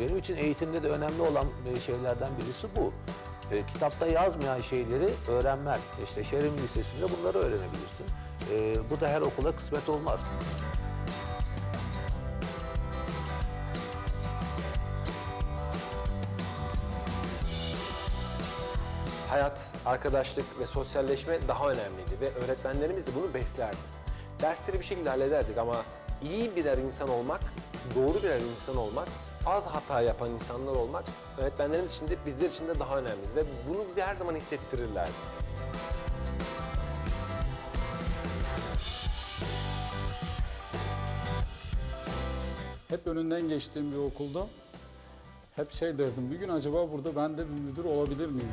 Benim için eğitimde de önemli olan e, şeylerden birisi bu. E, kitapta yazmayan şeyleri öğrenmen. İşte Şerim Lisesi'nde bunları öğrenebilirsin. E, bu da her okula kısmet olmaz. Hayat, arkadaşlık ve sosyalleşme daha önemliydi ve öğretmenlerimiz de bunu beslerdi. Dersleri bir şekilde hallederdik ama iyi birer insan olmak, doğru birer insan olmak, az hata yapan insanlar olmak öğretmenlerimiz için de bizler için de daha önemliydi ve bunu bize her zaman hissettirirlerdi. Hep önünden geçtiğim bir okulda hep şey derdim. Bir gün acaba burada ben de bir müdür olabilir miyim?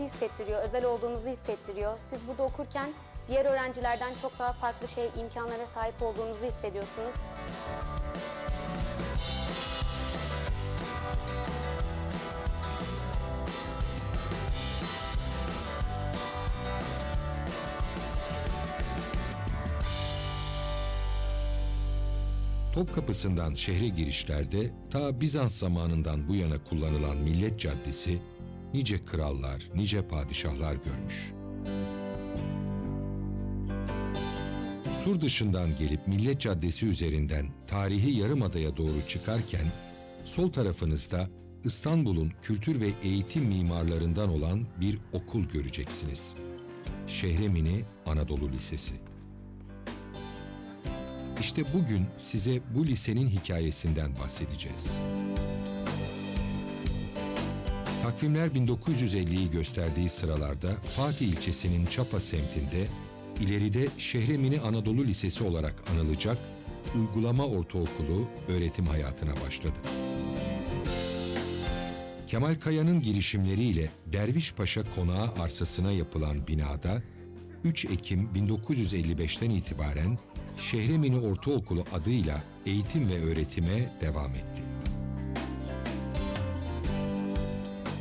Farklı hissettiriyor, özel olduğunuzu hissettiriyor. Siz burada okurken diğer öğrencilerden çok daha farklı şey, imkanlara sahip olduğunuzu hissediyorsunuz. Topkapısı'ndan şehre girişlerde ta Bizans zamanından bu yana kullanılan Millet Caddesi nice krallar, nice padişahlar görmüş. Sur dışından gelip Millet Caddesi üzerinden tarihi Yarımada'ya doğru çıkarken sol tarafınızda İstanbul'un kültür ve eğitim mimarlarından olan bir okul göreceksiniz. Şehremini Anadolu Lisesi. İşte bugün size bu lisenin hikayesinden bahsedeceğiz. Takvimler 1950'yi gösterdiği sıralarda Fatih ilçesinin Çapa semtinde ileride Şehremini Anadolu Lisesi olarak anılacak uygulama ortaokulu öğretim hayatına başladı. Kemal Kaya'nın girişimleriyle Dervişpaşa Konağı arsasına yapılan binada 3 Ekim 1955'ten itibaren Şehremini Ortaokulu adıyla eğitim ve öğretime devam etti.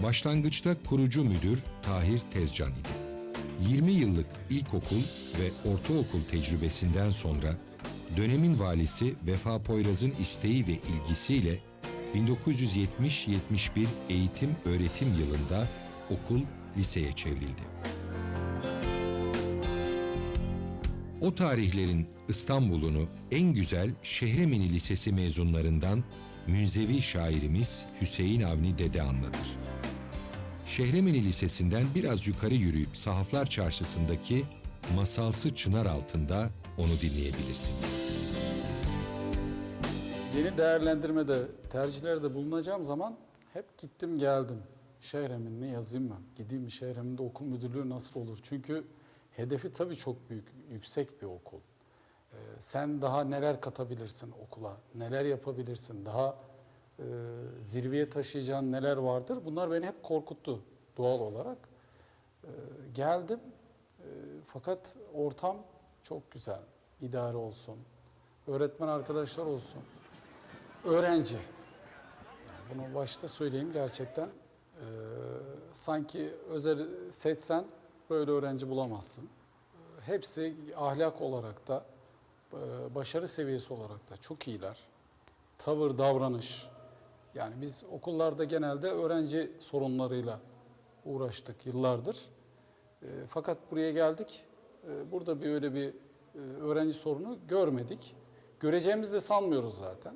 Başlangıçta kurucu müdür Tahir Tezcan idi. 20 yıllık ilkokul ve ortaokul tecrübesinden sonra dönemin valisi Vefa Poyraz'ın isteği ve ilgisiyle 1970-71 eğitim öğretim yılında okul liseye çevrildi. O tarihlerin İstanbul'unu en güzel Şehremini Lisesi mezunlarından münzevi şairimiz Hüseyin Avni Dede anlatır. Şehremini Lisesi'nden biraz yukarı yürüyüp Sahaflar Çarşısı'ndaki masalsı çınar altında onu dinleyebilirsiniz. Yeni değerlendirmede, tercihlerde bulunacağım zaman hep gittim geldim. Şehremin ne yazayım ben? Gideyim mi Şehremin'de okul müdürlüğü nasıl olur? Çünkü hedefi tabii çok büyük, yüksek bir okul. Ee, sen daha neler katabilirsin okula, neler yapabilirsin, daha e, zirveye taşıyacağın neler vardır? Bunlar beni hep korkuttu doğal olarak. Ee, geldim e, fakat ortam çok güzel. İdare olsun, öğretmen arkadaşlar olsun, öğrenci. Bunu başta söyleyeyim gerçekten e, sanki özel seçsen böyle öğrenci bulamazsın. E, hepsi ahlak olarak da e, başarı seviyesi olarak da çok iyiler. Tavır, davranış. Yani biz okullarda genelde öğrenci sorunlarıyla uğraştık yıllardır. E, fakat buraya geldik. E, burada bir öyle bir e, öğrenci sorunu görmedik. Göreceğimizi de sanmıyoruz zaten.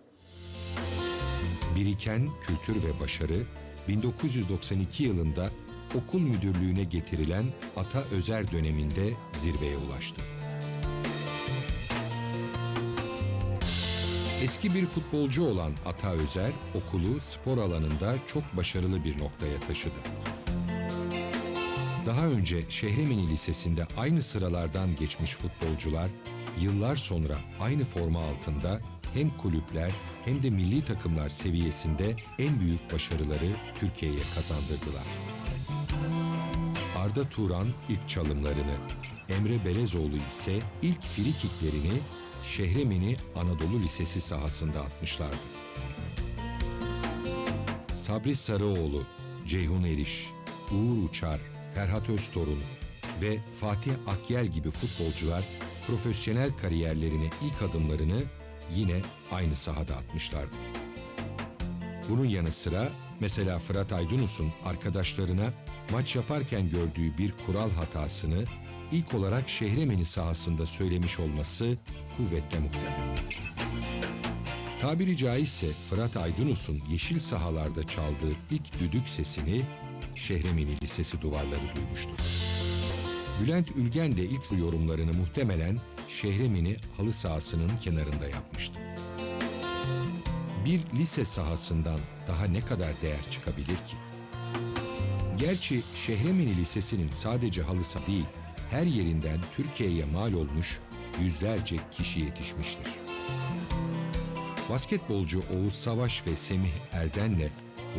Biriken kültür ve başarı 1992 yılında okul müdürlüğüne getirilen Ata Özer döneminde zirveye ulaştı. Eski bir futbolcu olan Ata Özer, okulu spor alanında çok başarılı bir noktaya taşıdı. Daha önce Şehremini Lisesi'nde aynı sıralardan geçmiş futbolcular, yıllar sonra aynı forma altında hem kulüpler hem de milli takımlar seviyesinde en büyük başarıları Türkiye'ye kazandırdılar. Arda Turan ilk çalımlarını, Emre Belezoğlu ise ilk frikiklerini Şehremini Anadolu Lisesi sahasında atmışlardı. Sabri Sarıoğlu, Ceyhun Eriş, Uğur Uçar, Ferhat Öztorun ve Fatih Akyel gibi futbolcular profesyonel kariyerlerine ilk adımlarını yine aynı sahada atmışlardı. Bunun yanı sıra mesela Fırat Aydınus'un arkadaşlarına maç yaparken gördüğü bir kural hatasını ilk olarak Şehremeni sahasında söylemiş olması kuvvetle muhtemel. Tabiri caizse Fırat Aydınus'un yeşil sahalarda çaldığı ilk düdük sesini Şehremeni Lisesi duvarları duymuştur. Bülent Ülgen de ilk yorumlarını muhtemelen Şehremeni halı sahasının kenarında yapmıştı. Bir lise sahasından daha ne kadar değer çıkabilir ki? Gerçi Şehremeni Lisesi'nin sadece halı saha değil, her yerinden Türkiye'ye mal olmuş yüzlerce kişi yetişmiştir. Basketbolcu Oğuz Savaş ve Semih Erden'le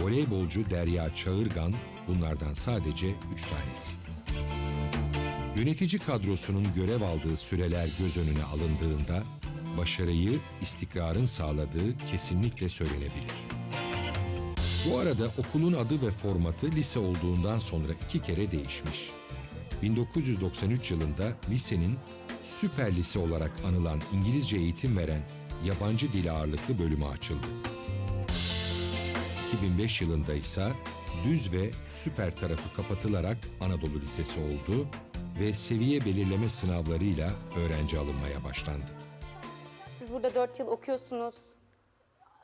voleybolcu Derya Çağırgan bunlardan sadece üç tanesi. Yönetici kadrosunun görev aldığı süreler göz önüne alındığında başarıyı istikrarın sağladığı kesinlikle söylenebilir. Bu arada okulun adı ve formatı lise olduğundan sonra iki kere değişmiş. 1993 yılında lisenin süper lise olarak anılan İngilizce eğitim veren yabancı dil ağırlıklı bölümü açıldı. 2005 yılında ise düz ve süper tarafı kapatılarak Anadolu Lisesi oldu ve seviye belirleme sınavlarıyla öğrenci alınmaya başlandı. Siz burada 4 yıl okuyorsunuz.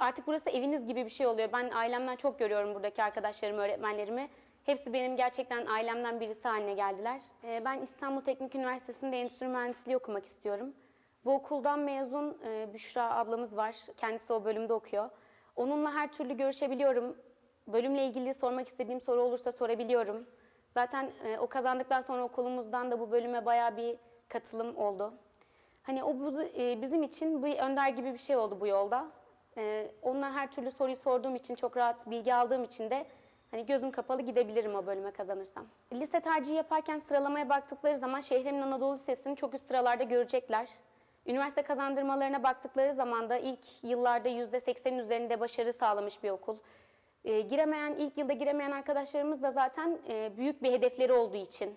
Artık burası eviniz gibi bir şey oluyor. Ben ailemden çok görüyorum buradaki arkadaşlarımı, öğretmenlerimi. Hepsi benim gerçekten ailemden birisi haline geldiler. Ee, Ben İstanbul Teknik Üniversitesi'nde endüstri mühendisliği okumak istiyorum. Bu okuldan mezun e, Büşra ablamız var. Kendisi o bölümde okuyor. Onunla her türlü görüşebiliyorum. Bölümle ilgili sormak istediğim soru olursa sorabiliyorum. Zaten e, o kazandıktan sonra okulumuzdan da bu bölüme bayağı bir katılım oldu. Hani o bu- e, bizim için bir önder gibi bir şey oldu bu yolda. E, onunla her türlü soruyu sorduğum için, çok rahat bilgi aldığım için de hani gözüm kapalı gidebilirim o bölüme kazanırsam. Lise tercihi yaparken sıralamaya baktıkları zaman şehrimin Anadolu Lisesi'ni çok üst sıralarda görecekler. Üniversite kazandırmalarına baktıkları zaman da ilk yıllarda %80'in üzerinde başarı sağlamış bir okul. E, giremeyen, ilk yılda giremeyen arkadaşlarımız da zaten e, büyük bir hedefleri olduğu için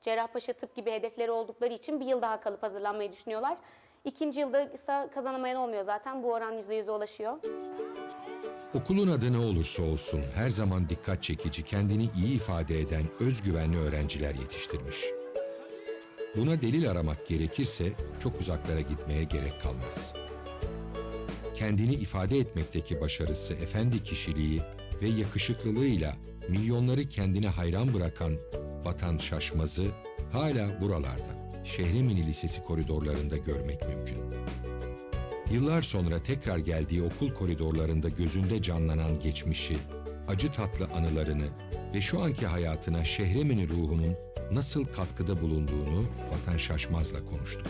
Cerrahpaşa tıp gibi hedefleri oldukları için bir yıl daha kalıp hazırlanmayı düşünüyorlar. İkinci yılda ise kazanamayan olmuyor zaten. Bu oran %100'e ulaşıyor. Okulun adı ne olursa olsun her zaman dikkat çekici, kendini iyi ifade eden özgüvenli öğrenciler yetiştirmiş. Buna delil aramak gerekirse çok uzaklara gitmeye gerek kalmaz. Kendini ifade etmekteki başarısı, efendi kişiliği ve yakışıklılığıyla milyonları kendine hayran bırakan Vatan Şaşmaz'ı hala buralarda, Şehremini Lisesi koridorlarında görmek mümkün. Yıllar sonra tekrar geldiği okul koridorlarında gözünde canlanan geçmişi, acı tatlı anılarını ve şu anki hayatına Şehremini ruhunun nasıl katkıda bulunduğunu Vatan Şaşmaz'la konuştuk.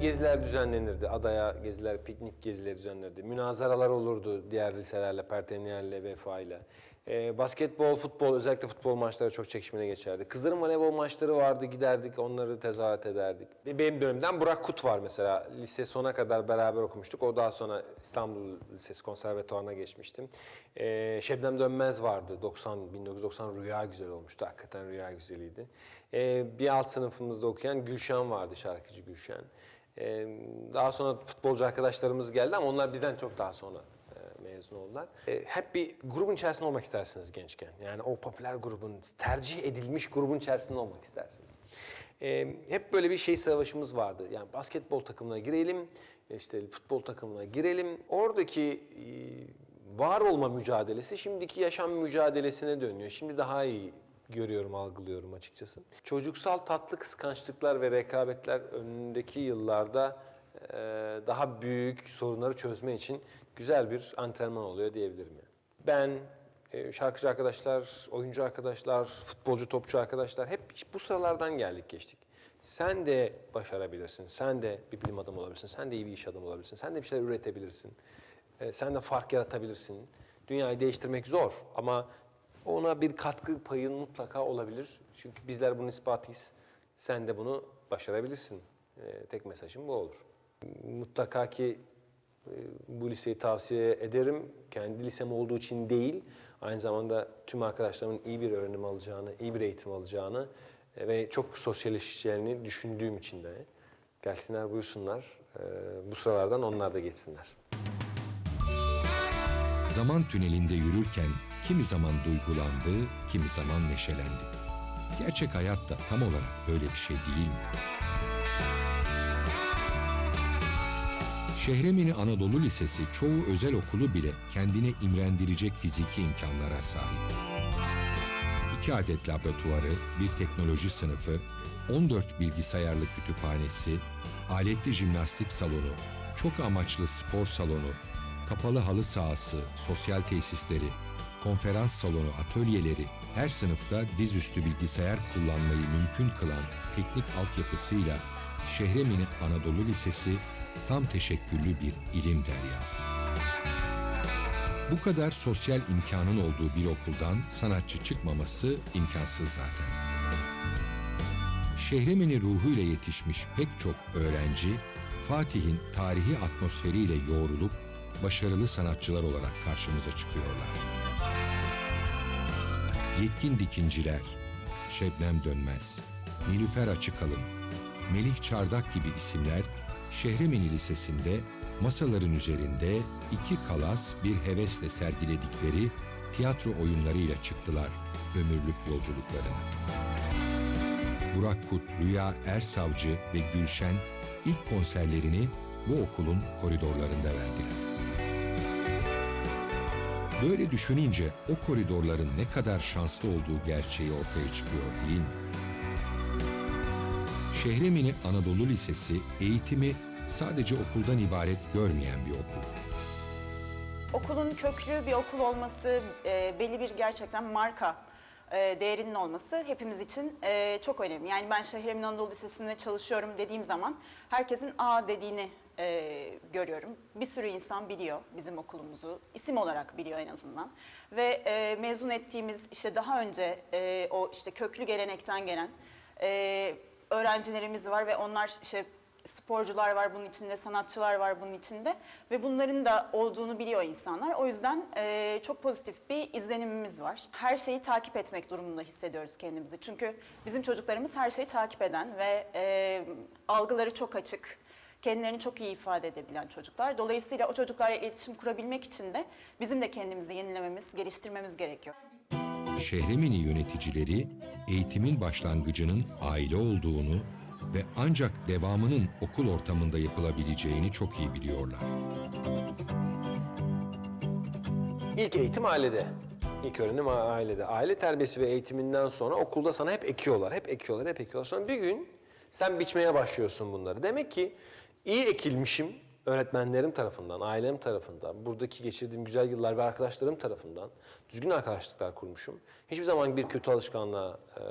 Geziler düzenlenirdi. Adaya geziler, piknik gezileri düzenlenirdi. Münazaralar olurdu diğer liselerle, Pertemniyel'le, Vefa'yla. Ee, basketbol, futbol, özellikle futbol maçları çok çekişmeli geçerdi. Kızların voleybol maçları vardı, giderdik, onları tezahürat ederdik. Benim dönemden Burak Kut var mesela. Lise sona kadar beraber okumuştuk. O daha sonra İstanbul Lisesi Konservatuvarı'na geçmiştim. Ee, Şebnem Dönmez vardı. 90, 1990 Rüya Güzel olmuştu. Hakikaten Rüya Güzeliydi. Ee, bir alt sınıfımızda okuyan Gülşen vardı, şarkıcı Gülşen. Ee, daha sonra futbolcu arkadaşlarımız geldi ama onlar bizden çok daha sonra e, mezun oldular. E, hep bir grubun içerisinde olmak istersiniz gençken. Yani o popüler grubun, tercih edilmiş grubun içerisinde olmak istersiniz. E, hep böyle bir şey savaşımız vardı. Yani basketbol takımına girelim, işte futbol takımına girelim. Oradaki e, var olma mücadelesi şimdiki yaşam mücadelesine dönüyor. Şimdi daha iyi görüyorum, algılıyorum açıkçası. Çocuksal tatlı kıskançlıklar ve rekabetler önündeki yıllarda daha büyük sorunları çözme için güzel bir antrenman oluyor diyebilirim yani. Ben, e, şarkıcı arkadaşlar, oyuncu arkadaşlar, futbolcu, topçu arkadaşlar hep bu sıralardan geldik geçtik. Sen de başarabilirsin, sen de bir bilim adamı olabilirsin, sen de iyi bir iş adamı olabilirsin, sen de bir şeyler üretebilirsin, e, sen de fark yaratabilirsin. Dünyayı değiştirmek zor ama ona bir katkı payın mutlaka olabilir. Çünkü bizler bunun ispatıyız. Sen de bunu başarabilirsin. Ee, tek mesajım bu olur. Mutlaka ki e, bu liseyi tavsiye ederim. Kendi lisem olduğu için değil Aynı zamanda tüm arkadaşlarımın iyi bir öğrenim alacağını, iyi bir eğitim alacağını e, ve çok sosyalleşeceğini düşündüğüm için de gelsinler buyursunlar. E, bu sıralardan onlar da geçsinler. Zaman tünelinde yürürken kimi zaman duygulandı, kimi zaman neşelendi. Gerçek hayat da tam olarak böyle bir şey değil mi? Şehremini Anadolu Lisesi çoğu özel okulu bile kendine imrendirecek fiziki imkanlara sahip. İki adet laboratuvarı, bir teknoloji sınıfı, 14 bilgisayarlı kütüphanesi, aletli jimnastik salonu, çok amaçlı spor salonu, kapalı halı sahası, sosyal tesisleri, konferans salonu, atölyeleri, her sınıfta dizüstü bilgisayar kullanmayı mümkün kılan teknik altyapısıyla Şehremini Anadolu Lisesi tam teşekküllü bir ilim deryası. Bu kadar sosyal imkanın olduğu bir okuldan sanatçı çıkmaması imkansız zaten. Şehremini ruhuyla yetişmiş pek çok öğrenci, Fatih'in tarihi atmosferiyle yoğrulup başarılı sanatçılar olarak karşımıza çıkıyorlar. Yetkin dikinciler, Şebnem Dönmez, Nilüfer Açıkalın, Melih Çardak gibi isimler Şehremini Lisesi'nde masaların üzerinde iki kalas bir hevesle sergiledikleri tiyatro oyunlarıyla çıktılar ömürlük yolculuklarına. Burak Kut, Rüya Ersavcı ve Gülşen ilk konserlerini bu okulun koridorlarında verdiler. Böyle düşününce o koridorların ne kadar şanslı olduğu gerçeği ortaya çıkıyor değil mi? Şehremini Anadolu Lisesi eğitimi sadece okuldan ibaret görmeyen bir okul. Okulun köklü bir okul olması, e, belli bir gerçekten marka e, değerinin olması hepimiz için e, çok önemli. Yani ben Şehremin Anadolu Lisesi'nde çalışıyorum dediğim zaman herkesin A dediğini e, görüyorum. Bir sürü insan biliyor bizim okulumuzu, isim olarak biliyor en azından. Ve e, mezun ettiğimiz işte daha önce e, o işte köklü gelenekten gelen e, öğrencilerimiz var ve onlar işte sporcular var bunun içinde, sanatçılar var bunun içinde ve bunların da olduğunu biliyor insanlar. O yüzden e, çok pozitif bir izlenimimiz var. Her şeyi takip etmek durumunda hissediyoruz kendimizi. Çünkü bizim çocuklarımız her şeyi takip eden ve e, algıları çok açık, kendilerini çok iyi ifade edebilen çocuklar. Dolayısıyla o çocuklarla iletişim kurabilmek için de bizim de kendimizi yenilememiz, geliştirmemiz gerekiyor. Şehremini yöneticileri eğitimin başlangıcının aile olduğunu ve ancak devamının okul ortamında yapılabileceğini çok iyi biliyorlar. İlk eğitim ailede. İlk öğrenim ailede. Aile terbiyesi ve eğitiminden sonra okulda sana hep ekiyorlar, hep ekiyorlar, hep ekiyorlar. Sonra bir gün sen biçmeye başlıyorsun bunları. Demek ki iyi ekilmişim öğretmenlerim tarafından, ailem tarafından, buradaki geçirdiğim güzel yıllar ve arkadaşlarım tarafından düzgün arkadaşlıklar kurmuşum. Hiçbir zaman bir kötü alışkanlığa e,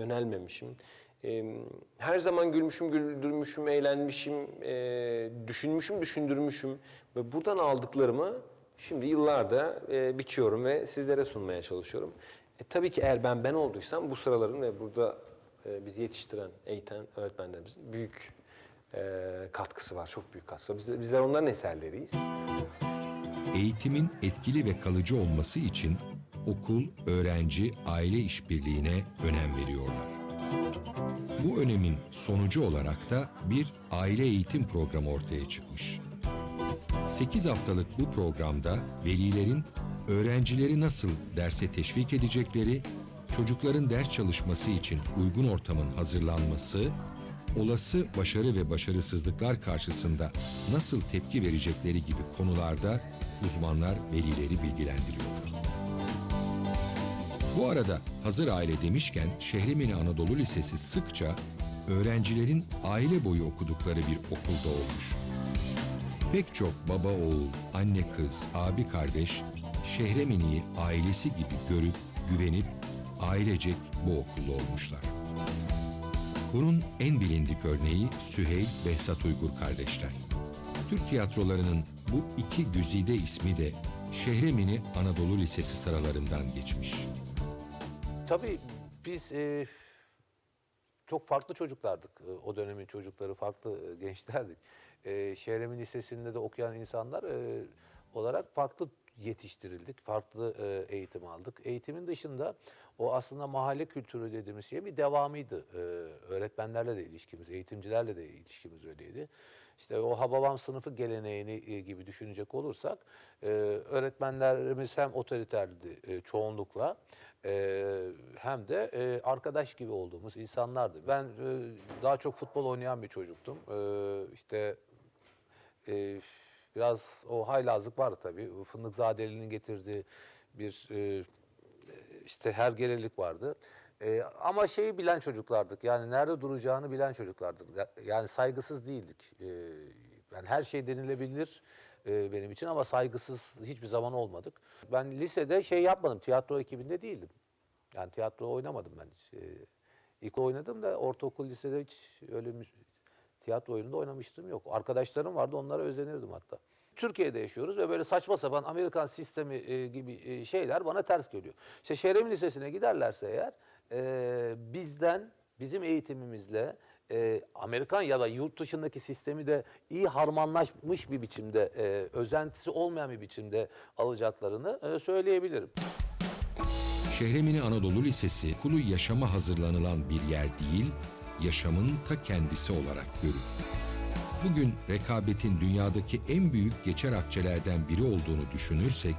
yönelmemişim. E, her zaman gülmüşüm, güldürmüşüm, eğlenmişim, e, düşünmüşüm, düşündürmüşüm. Ve buradan aldıklarımı Şimdi yıllarda e, biçiyorum ve sizlere sunmaya çalışıyorum. E, tabii ki eğer ben ben olduysam bu sıraların ve burada e, bizi yetiştiren, eğiten öğretmenlerimizin büyük katkısı var, çok büyük katkısı. Biz, bizler onların eserleriyiz. Eğitimin etkili ve kalıcı olması için okul, öğrenci, aile işbirliğine önem veriyorlar. Bu önemin sonucu olarak da bir aile eğitim programı ortaya çıkmış. 8 haftalık bu programda velilerin öğrencileri nasıl derse teşvik edecekleri, çocukların ders çalışması için uygun ortamın hazırlanması, olası başarı ve başarısızlıklar karşısında nasıl tepki verecekleri gibi konularda uzmanlar velileri bilgilendiriyor. Bu arada hazır aile demişken Şehremini Anadolu Lisesi sıkça öğrencilerin aile boyu okudukları bir okulda olmuş. Pek çok baba oğul, anne kız, abi kardeş Şehremini'yi ailesi gibi görüp, güvenip ailecek bu okulda olmuşlar. Bunun en bilindik örneği Süheyl Behzat Uygur kardeşler. Türk tiyatrolarının bu iki güzide ismi de Şehremini Anadolu Lisesi sıralarından geçmiş. Tabii biz e, çok farklı çocuklardık. E, o dönemin çocukları farklı e, gençlerdik. E, Şehremin Lisesi'nde de okuyan insanlar e, olarak farklı yetiştirildik, farklı e, eğitim aldık. Eğitimin dışında o aslında mahalle kültürü dediğimiz şey bir devamıydı. E, öğretmenlerle de ilişkimiz, eğitimcilerle de ilişkimiz öyleydi. İşte o Hababam sınıfı geleneğini e, gibi düşünecek olursak e, öğretmenlerimiz hem otoriterdi e, çoğunlukla e, hem de e, arkadaş gibi olduğumuz insanlardı. Ben e, daha çok futbol oynayan bir çocuktum. E, işte e, biraz o haylazlık vardı tabii. Fındıkzadeli'nin getirdiği bir e, işte hergelelik vardı. E, ama şeyi bilen çocuklardık. Yani nerede duracağını bilen çocuklardık. Ya- Yani saygısız değildik. E, yani her şey denilebilir e, benim için ama saygısız hiçbir zaman olmadık. Ben lisede şey yapmadım. Tiyatro ekibinde değildim. Yani tiyatro oynamadım ben hiç. E, ilk oynadım da ortaokul lisede hiç öyle tiyatro oyununda oynamıştım yok. Arkadaşlarım vardı onlara özenirdim hatta. Türkiye'de yaşıyoruz ve böyle saçma sapan Amerikan sistemi e, gibi e, şeyler bana ters geliyor. İşte Şeremi Lisesi'ne giderlerse eğer e, bizden, bizim eğitimimizle e, Amerikan ya da yurt dışındaki sistemi de iyi harmanlaşmış bir biçimde, e, özentisi olmayan bir biçimde alacaklarını e, söyleyebilirim. Şehremini Anadolu Lisesi okulu yaşama hazırlanılan bir yer değil, yaşamın ta kendisi olarak görür. Bugün rekabetin dünyadaki en büyük geçer akçelerden biri olduğunu düşünürsek,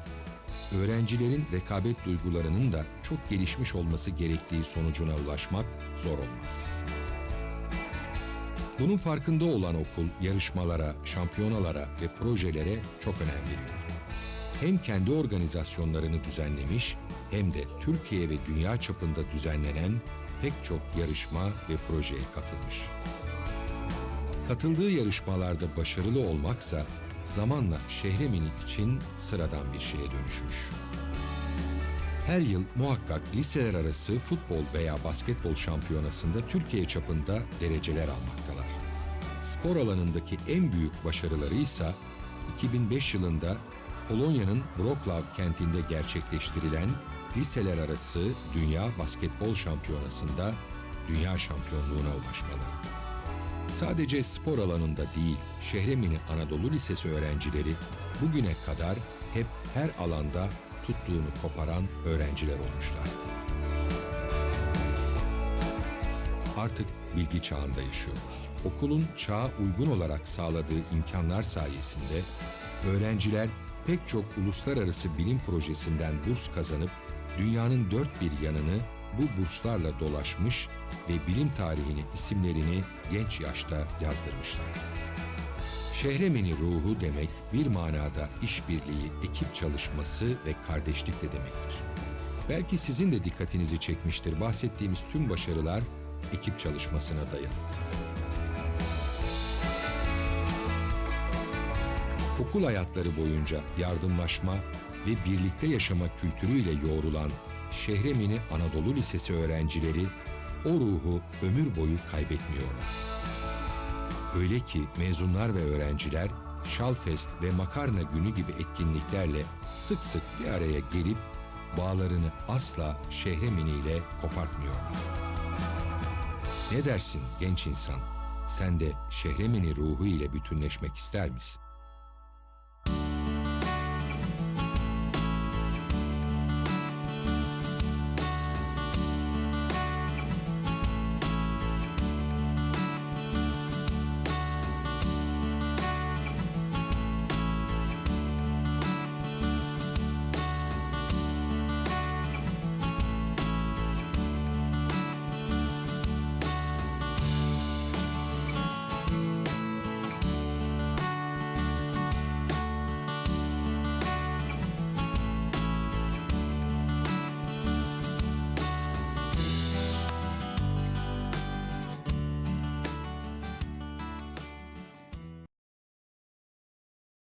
öğrencilerin rekabet duygularının da çok gelişmiş olması gerektiği sonucuna ulaşmak zor olmaz. Bunun farkında olan okul yarışmalara, şampiyonalara ve projelere çok önem veriyor hem kendi organizasyonlarını düzenlemiş hem de Türkiye ve dünya çapında düzenlenen pek çok yarışma ve projeye katılmış. Katıldığı yarışmalarda başarılı olmaksa zamanla Şehremini için sıradan bir şeye dönüşmüş. Her yıl muhakkak liseler arası futbol veya basketbol şampiyonasında Türkiye çapında dereceler almaktalar. Spor alanındaki en büyük başarıları ise 2005 yılında Polonya'nın Wrocław kentinde gerçekleştirilen liseler arası Dünya Basketbol Şampiyonası'nda dünya şampiyonluğuna ulaşmaları. Sadece spor alanında değil, Şehremini Anadolu Lisesi öğrencileri bugüne kadar hep her alanda tuttuğunu koparan öğrenciler olmuşlar. Artık bilgi çağında yaşıyoruz. Okulun çağa uygun olarak sağladığı imkanlar sayesinde öğrenciler pek çok uluslararası bilim projesinden burs kazanıp dünyanın dört bir yanını bu burslarla dolaşmış ve bilim tarihini isimlerini genç yaşta yazdırmışlar. Şehremini ruhu demek bir manada işbirliği, ekip çalışması ve kardeşlik de demektir. Belki sizin de dikkatinizi çekmiştir bahsettiğimiz tüm başarılar ekip çalışmasına dayanır. Okul hayatları boyunca yardımlaşma ve birlikte yaşama kültürüyle yoğrulan Şehremini Anadolu Lisesi öğrencileri o ruhu ömür boyu kaybetmiyorlar. Öyle ki mezunlar ve öğrenciler Şalfest ve Makarna Günü gibi etkinliklerle sık sık bir araya gelip bağlarını asla Şehremini ile kopartmıyorlar. Ne dersin genç insan? Sen de Şehremini ruhu ile bütünleşmek ister misin?